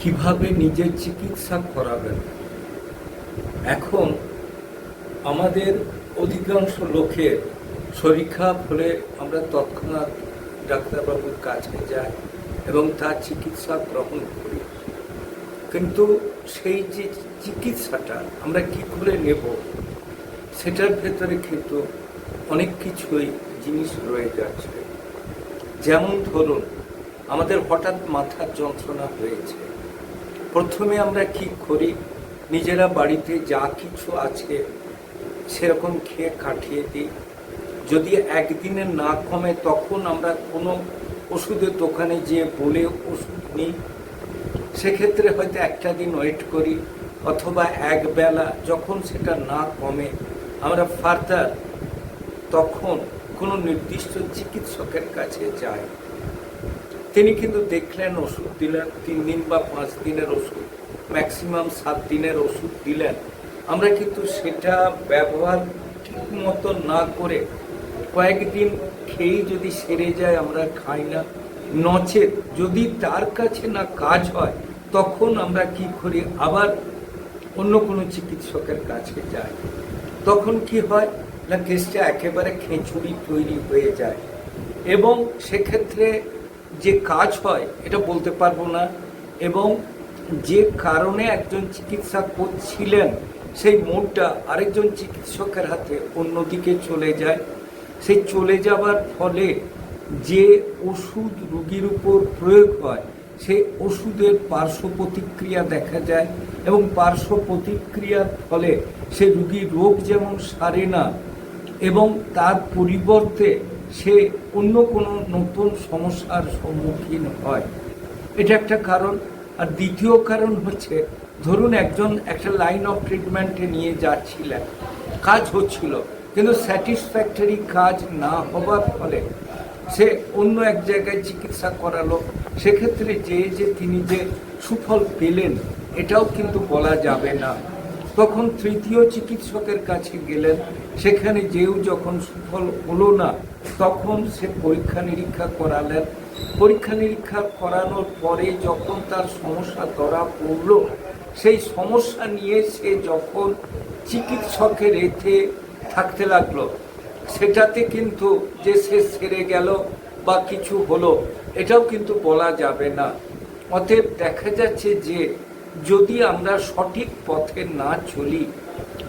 কীভাবে নিজের চিকিৎসা করাবেন? এখন আমাদের অধিকাংশ লোকের শরীর খারাপ হলে আমরা তৎক্ষণাৎ ডাক্তারবাবুর কাছে যাই এবং তার চিকিৎসা গ্রহণ করি। কিন্তু সেই যে চিকিৎসাটা আমরা কি করে নেব, সেটার ভেতরে কিন্তু অনেক কিছুই জিনিস রয়ে যাচ্ছে। যেমন ধরুন, আমাদের হঠাৎ মাথার যন্ত্রণা হয়েছে। প্রথমে আমরা কি করি? নিজেরা বাড়িতে যা কিছু আছে সেরকম খেয়ে কাটিয়ে দিই। যদি একদিনে না কমে, তখন আমরা কোনো ওষুধের দোকানে যেয়ে বলে ওষুধ নিই। সেক্ষেত্রে হয়তো একটা দিন ওয়েট করি অথবা এক বেলা যখন সেটা না কমে, আমরা ফার্দার তখন কোনো নির্দিষ্ট চিকিৎসকের কাছে যাই। তিনি কিন্তু দেখলেন ওষুধ, দিলেন তিন দিন বা পাঁচ দিনের ওষুধ ম্যাক্সিমাম সাত দিনের ওষুধ দিলেন। আমরা কিন্তু সেটা ব্যবহার ঠিক মতো না করে কয়েকদিন খেয়েই যদি সেরে যায়, আমরা খাই না। নচেত যদি তার কাছে না কাজ হয়, তখন আমরা কি করি? আবার অন্য কোনো চিকিৎসকের কাছে যাই। তখন কি হয়? না কেসটা একেবারে খেঁচুড়ি তৈরি হয়ে যায়। এবং সেক্ষেত্রে যে কাজ হয়, এটা বলতে পারব না। এবং যে কারণে একজন চিকিৎসা করছিলেন, সেই মোড়টা আরেকজন চিকিৎসকের হাতে অন্যদিকে চলে যায়। সেই চলে যাবার ফলে যে ওষুধ রোগীর উপর প্রয়োগ হয় সেই ওষুধের পার্শ্ব প্রতিক্রিয়া দেখা যায় এবং পার্শ্ব প্রতিক্রিয়ার ফলে সে রুগীর রোগ যেমন সারে না, এবং তার পরিবর্তে সে অন্য কোনো নতুন সমস্যার সম্মুখীন হয়। এটা একটা কারণ। আর দ্বিতীয় কারণ হচ্ছে, ধরুন একজন একটা লাইন অফ ট্রিটমেন্টে নিয়ে যাচ্ছিলেন, কাজ হচ্ছিল, কিন্তু স্যাটিসফ্যাক্টরি কাজ না হবার ফলে সে অন্য এক জায়গায় চিকিৎসা করালো। সেক্ষেত্রে যে যে তিনি যে সুফল পেলেন, এটাও কিন্তু বলা যাবে না। তখন তৃতীয় চিকিৎসকের কাছে গেলেন। সেখানে যেও যখন সুফল হলো না, তখন সে পরীক্ষা নিরীক্ষা করালেন। পরীক্ষা নিরীক্ষা করানোর পরে যখন তার সমস্যা ধরা পড়ল, সেই সমস্যা নিয়ে সে যখন চিকিৎসকের এতে থাকতে লাগল, সেটাতে কিন্তু যে সে সেরে গেল বা কিছু হলো, এটাও কিন্তু বলা যাবে না। অতএব দেখা যাচ্ছে যে যদি আমরা সঠিক পথে না চলি,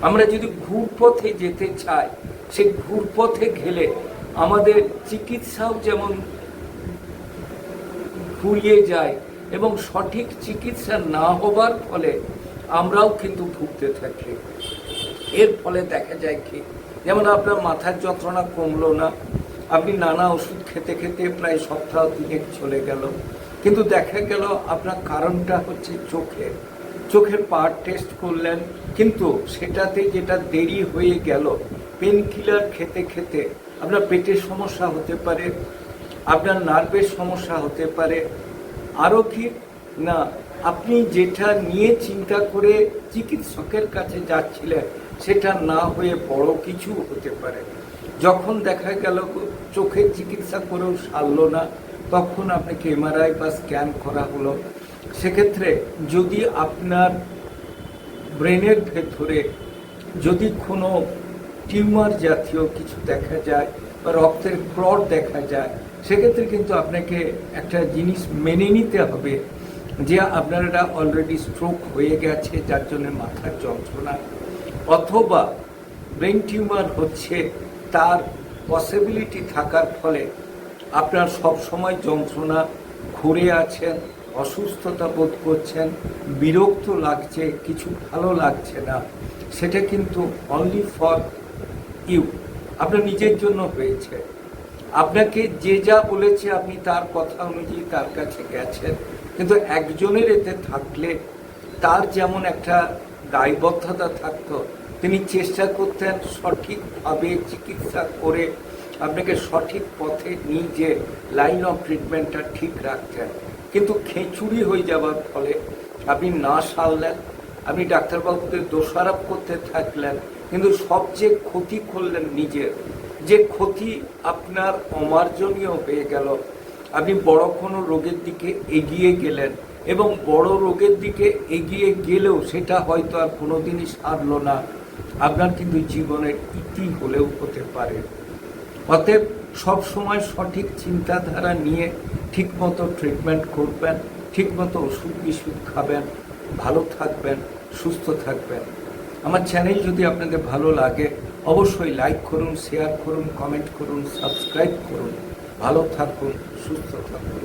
আমরা যদি ঘুরপথে যেতে চাই সেই ঘুরপথে গেলে আমাদের চিকিৎসাও যেমন ফুরিয়ে যায় এবং সঠিক চিকিৎসা না হবার ফলে আমরাও কিন্তু ভুগতে থাকি। এর ফলে দেখা যায় কি, যেমন আপনার মাথার যন্ত্রণা কমলো না, আপনি নানা ওষুধ খেতে খেতে প্রায় সপ্তাহ দিনেক চলে গেল। কিন্তু দেখা গেল আপনার কারণটা হচ্ছে চোখের। চোখের পাওয়ার টেস্ট করলেন, কিন্তু সেটাতে যেটা দেরি হয়ে গেল পেন কিলার খেতে খেতে আপনার পেটের সমস্যা হতে পারে, আপনার নার্ভের সমস্যা হতে পারে। আরও কি? না, আপনি যেটা নিয়ে চিন্তা করে চিকিৎসকের কাছে যাচ্ছিলেন, সেটা না হয়ে বড় কিছু হতে পারে। যখন দেখা গেল চোখের চিকিৎসা করেও সারল না তখন আপনাকে এমআরআই বা স্ক্যান করা হলো। সেক্ষেত্রে যদি আপনার ব্রেনের ভেতরে যদি কোনো টিউমার জাতীয় কিছু দেখা যায় বা রক্তের ক্লট দেখা যায়, সেক্ষেত্রে কিন্তু আপনাকে একটা জিনিস মেনে নিতে হবে যে আপনার অলরেডি স্ট্রোক হয়ে গেছে, যার জন্য মাথার যন্ত্রণা। অথবা ব্রেন টিউমার হচ্ছে, তার পসিবিলিটি থাকার ফলে আপনার সব সময় যন্ত্রণা, ঘুরে আছেন, অসুস্থতা বোধ করছেন, বিরক্ত লাগছে, কিছু ভালো লাগছে না, সেটা কিন্তু অনলি ফর ইউ আপনার নিজের জন্য হয়েছে। আপনাকে যে যা বলেছে আপনি তার কথা অনুযায়ী তার কাছে গেছেন। কিন্তু একজনের এতে থাকলে তার যেমন একটা দায়বদ্ধতা থাকতো, তিনি চেষ্টা করতেন সঠিকভাবে চিকিৎসা করে আপনাকে সঠিক পথে নিয়ে লাইন অফ ট্রিটমেন্টটা ঠিক রাখছেন কিন্তু খেঁচুড়ি হয়ে যাওয়ার ফলে আপনি না সারলেন, আপনি ডাক্তারবাবুদের দোষারোপ করতে থাকলেন, কিন্তু সবচেয়ে ক্ষতি করলেন নিজের যে ক্ষতি আপনার অমার্জনীয় হয়ে গেল, আপনি বড় কোনো রোগের দিকে এগিয়ে গেলেন এবং বড় রোগের দিকে এগিয়ে গেলেও সেটা হয়তো আর কোনোদিনই সারলো না। আপনার কিন্তু জীবনের ইতি হলেও হতে পারে। অতএব সবসময় সঠিক চিন্তাধারা নিয়ে ঠিকমতো ট্রিটমেন্ট করবেন, ঠিকমতো ওষুধ বিষুধ খাবেন, ভালো থাকবেন, সুস্থ থাকবেন। আমার চ্যানেল যদি আপনাদের ভালো লাগে, অবশ্যই লাইক করুন শেয়ার করুন কমেন্ট করুন সাবস্ক্রাইব করুন। ভালো থাকুন, সুস্থ থাকুন।